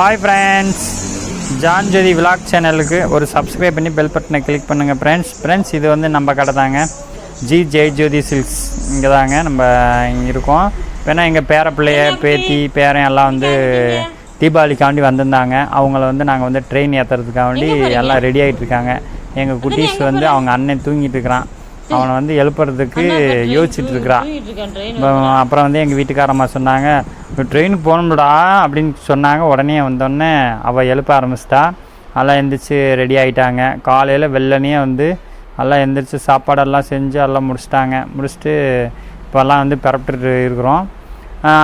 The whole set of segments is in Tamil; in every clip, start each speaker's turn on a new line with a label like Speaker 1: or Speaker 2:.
Speaker 1: Hi friends John Jyothi vlog சேனலுக்கு ஒரு சப்ஸ்கிரைப் பண்ணி பெல் பட்டனை கிளிக் பண்ணுங்கள் ஃப்ரெண்ட்ஸ் ஃப்ரெண்ட்ஸ் இது வந்து நம்ம கடை தாங்க. ஜி ஜெய் ஜோதி சில்க்ஸ் இங்கே தாங்க நம்ம இங்கே இருக்கோம். ஏன்னா எங்கள் பேர பிள்ளைய பேத்தி பேரன் எல்லாம் வந்து தீபாவளிக்காண்டி வந்திருந்தாங்க. அவங்கள வந்து நாங்கள் வந்து ட்ரெயின் ஏற்றுறதுக்காண்டி எல்லாம் ரெடி ஆகிட்டு இருக்காங்க. எங்கள் குட்டீஸ் வந்து அவங்க அண்ணன் தூங்கிட்டு இருக்கிறான். அவனை வந்து எழுப்புறதுக்கு யோசிச்சுட்டு இருக்கிறான் அப்புறம் வந்து எங்கள் வீட்டுக்காரம்மா சொன்னாங்க ட்ரெயினுக்கு போகணும்டா அப்படின்னு சொன்னாங்க. உடனே வந்தோடனே அவள் எழுப்ப ஆரம்பிச்சிட்டா. எல்லாம் எந்திரிச்சு ரெடி ஆகிட்டாங்க காலையில் வெள்ளனே வந்து எல்லாம் எந்திரிச்சு சாப்பாடெல்லாம் செஞ்சு எல்லாம் முடிச்சிட்டாங்க. முடிச்சுட்டு இப்போல்லாம் வந்து பிறப்பிட்டு இருக்கிறோம்.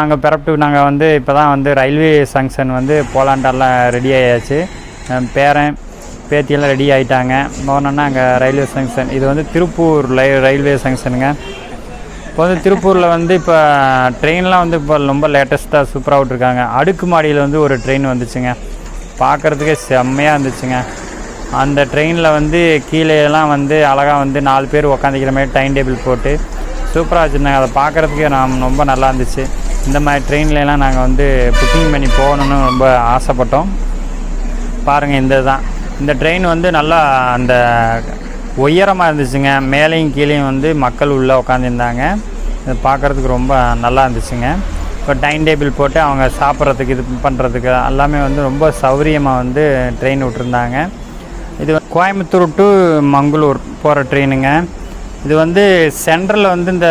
Speaker 1: அங்கே பிறப்பிட்டு நாங்கள் வந்து இப்போ தான் வந்து ரயில்வே ஜங்ஷன் வந்து போலாண்டெல்லாம் ரெடி ஆயாச்சு. பேரன் பேத்தியெல்லாம் ரெடி ஆகிட்டாங்க போனோன்னா அங்கே ரயில்வே ஜங்ஷன் இது வந்து திருப்பூர் லை ரயில்வே ஜங்ஷனுங்க இப்போ வந்து திருப்பூரில் வந்து இப்போ ட்ரெயின்லாம் வந்து இப்போ ரொம்ப லேட்டஸ்ட்டாக சூப்பராக விட்ருக்காங்க அடுக்குமாடியில் வந்து ஒரு ட்ரெயின் வந்துச்சுங்க. பார்க்குறதுக்கே செம்மையாக இருந்துச்சுங்க. அந்த ட்ரெயினில் வந்து கீழேலாம் வந்து அழகாக வந்து நாலு பேர் உக்காந்துக்கிற மாதிரி டைம் டேபிள் போட்டு சூப்பராக வச்சுருந்தாங்க. அதை பார்க்குறதுக்கே நாம் ரொம்ப நல்லா இருந்துச்சு. இந்த மாதிரி ட்ரெயின்லலாம் நாங்கள் வந்து புக்கிங் பண்ணி போகணுன்னு ரொம்ப ஆசைப்பட்டோம். பாருங்கள் இந்த தான் இந்த ட்ரெயின் வந்து நல்லா அந்த உயரமாக இருந்துச்சுங்க. மேலேயும் கீழேயும் வந்து மக்கள் உள்ளே உட்காந்துருந்தாங்க இது பார்க்குறதுக்கு ரொம்ப நல்லா இருந்துச்சுங்க. இப்போ டைன் டேபிள் போட்டு அவங்க சாப்பிட்றதுக்கு இது பண்ணுறதுக்கு எல்லாமே வந்து ரொம்ப சௌரியமாக வந்து ட்ரெயின் விட்டுருந்தாங்க. இது கோயம்புத்தூர் டு மங்களூர் போகிற ட்ரெயினுங்க. இது வந்து சென்ட்ரலில் வந்து இந்த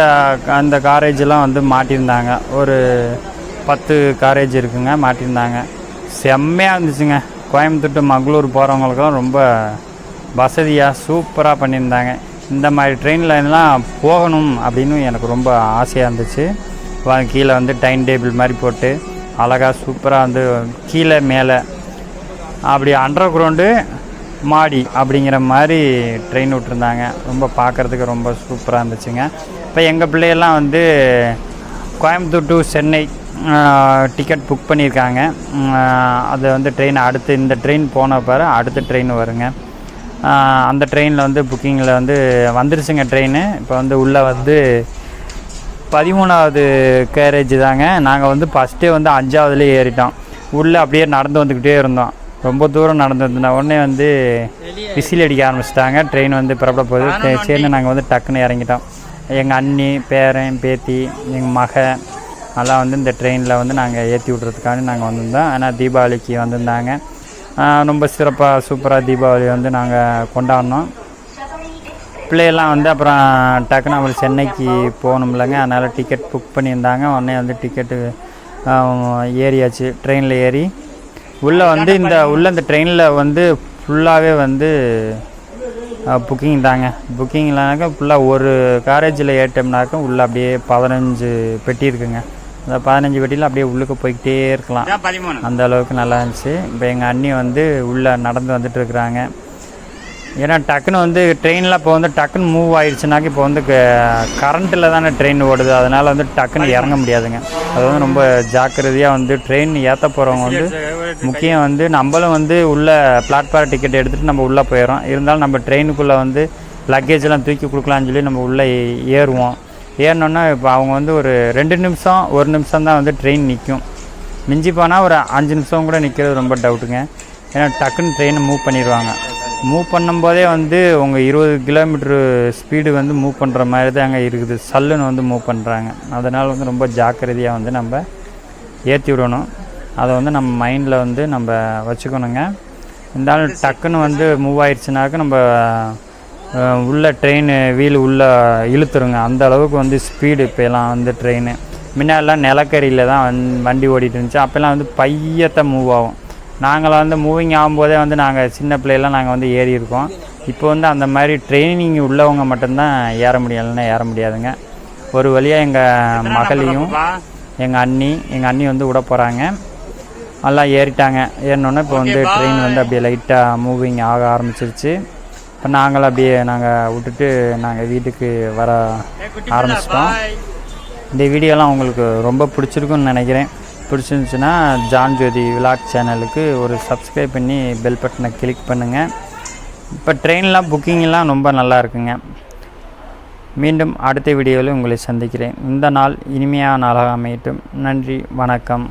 Speaker 1: அந்த காரேஜெலாம் வந்து மாட்டியிருந்தாங்க. ஒரு பத்து காரேஜ் இருக்குங்க மாட்டியிருந்தாங்க. செம்மையாக இருந்துச்சுங்க. கோயம்புத்தூர் டு மங்களூர் போகிறவங்களுக்கும் ரொம்ப வசதியாக சூப்பராக பண்ணியிருந்தாங்க. இந்த மாதிரி ட்ரெயினில் எல்லாம் போகணும் அப்படின்னு எனக்கு ரொம்ப ஆசையாக இருந்துச்சு. கீழே வந்து டைம் டேபிள் மாதிரி போட்டு அழகாக சூப்பராக வந்து கீழே மேலே. அப்படி அண்டர் கிரவுண்டு மாடி அப்படிங்கிற மாதிரி ட்ரெயின் விட்டுருந்தாங்க. ரொம்ப பார்க்குறதுக்கு ரொம்ப சூப்பராக இருந்துச்சுங்க. இப்போ எங்கள் பிள்ளையெல்லாம் வந்து Coimbatore to Chennai ticket book பண்ணியிருக்காங்க. அது வந்து ட்ரெயின் அடுத்து இந்த ட்ரெயின் போன பிறகு அடுத்த ட்ரெயின் வருங்க. அந்த ட்ரெயினில் வந்து புக்கிங்கில் வந்து வந்துருச்சுங்க ட்ரெயின் இப்போ வந்து உள்ளே வந்து பதிமூணாவது கேரேஜ் தாங்க. நாங்கள் வந்து ஃபஸ்ட்டே வந்து அஞ்சாவதுலேயே ஏறிட்டோம். உள்ளே அப்படியே நடந்து வந்துக்கிட்டே இருந்தோம். ரொம்ப தூரம் நடந்து வந்திருந்தோம் உடனே வந்து விசில் அடிக்க ஆரம்பிச்சிட்டாங்க. ட்ரெயின் வந்து புறப்பட போகுது. சே- சரின்னு நாங்கள் வந்து டக்குன்னு இறங்கிட்டோம். எங்கள் அண்ணி பேரன் பேத்தி எங்கள் மக நல்லா வந்து இந்த ட்ரெயினில் வந்து நாங்கள் ஏற்றி விட்றதுக்காக நாங்கள் வந்திருந்தோம். ஆனால் தீபாவளிக்கு வந்திருந்தாங்க. ரொம்ப சிறப்பாக சூப்பராக தீபாவளி வந்து நாங்கள் கொண்டாடினோம். பிள்ளையெல்லாம் வந்து அப்புறம் டக்குன்னு அவங்களுக்கு சென்னைக்கு போகணும்லங்க. அதனால் டிக்கெட் புக் பண்ணியிருந்தாங்க. உடனே வந்து டிக்கெட்டு ஏறியாச்சு ட்ரெயினில் ஏறி. உள்ளே வந்து இந்த உள்ளே இந்த ட்ரெயினில் வந்து ஃபுல்லாகவே வந்து புக்கிங் தாங்க. புக்கிங்லனாக்கா ஃபுல்லாக ஒரு காரேஜில் ஏற்றோம்னாக்கா உள்ளே அப்படியே பதினஞ்சு பெட்டி இருக்குங்க. அந்த பதினஞ்சு பெட்டியில் அப்படியே உள்ளுக்கு போய்கிட்டே இருக்கலாம். அந்த அளவுக்கு நல்லா இருந்துச்சு. இப்போ எங்கள் அண்ணி வந்து உள்ளே நடந்து வந்துட்டு இருக்கிறாங்க. ஏன்னா டக்குன்னு வந்து ட்ரெயினில் இப்போ வந்து டக்குன்னு மூவ் ஆயிடுச்சுனாக்க இப்போ வந்து கரண்ட்டில் தானே ட்ரெயின் ஓடுது. அதனால் வந்து டக்குன்னு இறங்க முடியாதுங்க. அது வந்து ரொம்ப ஜாக்கிரதையாக வந்து ட்ரெயின் ஏற்ற போகிறவங்க வந்து முக்கியம் வந்து நம்மளும் வந்து உள்ள பிளாட்ஃபார்ம் டிக்கெட் எடுத்துகிட்டு நம்ம உள்ளே போயிடும் இருந்தாலும் நம்ம ட்ரெயினுக்குள்ளே வந்து லக்கேஜ் எல்லாம் தூக்கி கொடுக்கலான்னு சொல்லி நம்ம உள்ளே ஏறுவோம். ஏறணுன்னா இப்போ அவங்க வந்து ஒரு ரெண்டு நிமிஷம் ஒரு நிமிஷம் தான் வந்து ட்ரெயின் நிற்கும் மிஞ்சி போனால் ஒரு அஞ்சு நிமிஷம் கூட நிற்கிறது ரொம்ப டவுட்டுங்க ஏன்னா டக்குன்னு ட்ரெயினை மூவ் பண்ணிடுவாங்க மூவ் பண்ணும்போதே வந்து உங்கள் இருபது கிலோமீட்ரு ஸ்பீடு வந்து மூவ் பண்ணுற மாதிரி தாங்க இருக்குது. சல்லுன்னு வந்து மூவ் பண்ணுறாங்க அதனால் வந்து ரொம்ப ஜாக்கிரதையாக வந்து நம்ம ஏற்றி விடணும். அதை வந்து நம்ம மைண்டில் வந்து நம்ம வச்சுக்கணுங்க. இருந்தாலும் டக்குன்னு வந்து மூவ் ஆயிடுச்சுனாக்க நம்ம உள்ள ட்ரெயின் வீல் உள்ளே இழுத்துருங்க. அந்த அளவுக்கு வந்து ஸ்பீடு இப்போலாம் வந்து ட்ரெயின் முன்னாடிலாம் நிலக்கரியில் தான் வந் வண்டி ஓடிட்டு இருந்துச்சு. அப்போல்லாம் வந்து பையத்தை மூவ் ஆகும். நாங்களாம் வந்து மூவிங் ஆகும்போதே வந்து நாங்கள் சின்ன பிள்ளைலாம் நாங்கள் வந்து ஏறி இருக்கோம். இப்போ வந்து அந்த மாதிரி ட்ரைனிங் உள்ளவங்க மட்டும்தான் ஏற முடியலைன்னா ஏற முடியாதுங்க. ஒரு வழியாக எங்கள் மகளையும் எங்கள் அண்ணி எங்கள் அண்ணி வந்து விட போகிறாங்க எல்லாம் ஏறிட்டாங்க. ஏறினோன்னே இப்போ வந்து ட்ரெயின் வந்து அப்படியே லைட்டாக மூவிங் ஆக ஆரம்பிச்சிருச்சு. இப்போ நாங்களும் அப்படியே நாங்கள் விட்டுட்டு நாங்கள் வீட்டுக்கு வர ஆரம்பிச்சிட்டோம். இந்த வீடியோலாம் உங்களுக்கு ரொம்ப பிடிச்சிருக்குன்னு நினைக்கிறேன். பிடிச்சிருந்துச்சுன்னா ஜான் ஜோதி விலாக் சேனலுக்கு ஒரு சப்ஸ்கிரைப் பண்ணி பெல் பட்டனை கிளிக் பண்ணுங்கள் இப்போ ட்ரெயின்லாம் புக்கிங்லாம் ரொம்ப நல்லா இருக்குங்க. மீண்டும் அடுத்த வீடியோவில் உங்களை சந்திக்கிறேன். இந்த நாள் இனிமையான நாளாக அமையட்டும். நன்றி வணக்கம்.